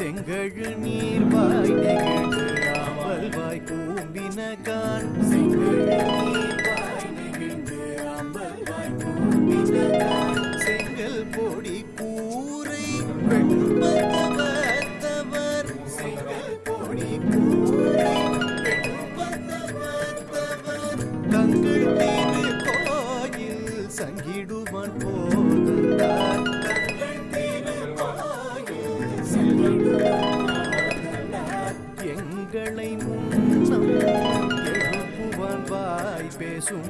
செங்கழு நீர் வாய் நெகிழ்ந்து வாய் கூம்பின கான் செங்கழு நீர் வாய் நெகிழ்ந்து ஆம்பல் வாய் கூம்பினகான் செங்கல் பொடி கூரை வெண்பத்தவர் செங்கல் பொடி கூரை வெண்பத்தவர் தங்கள் மீது கோயில் சங்கிடுவான் போதந்தார். எங்களை முன்னம் எழுப்புவான் வாய் பேசும்.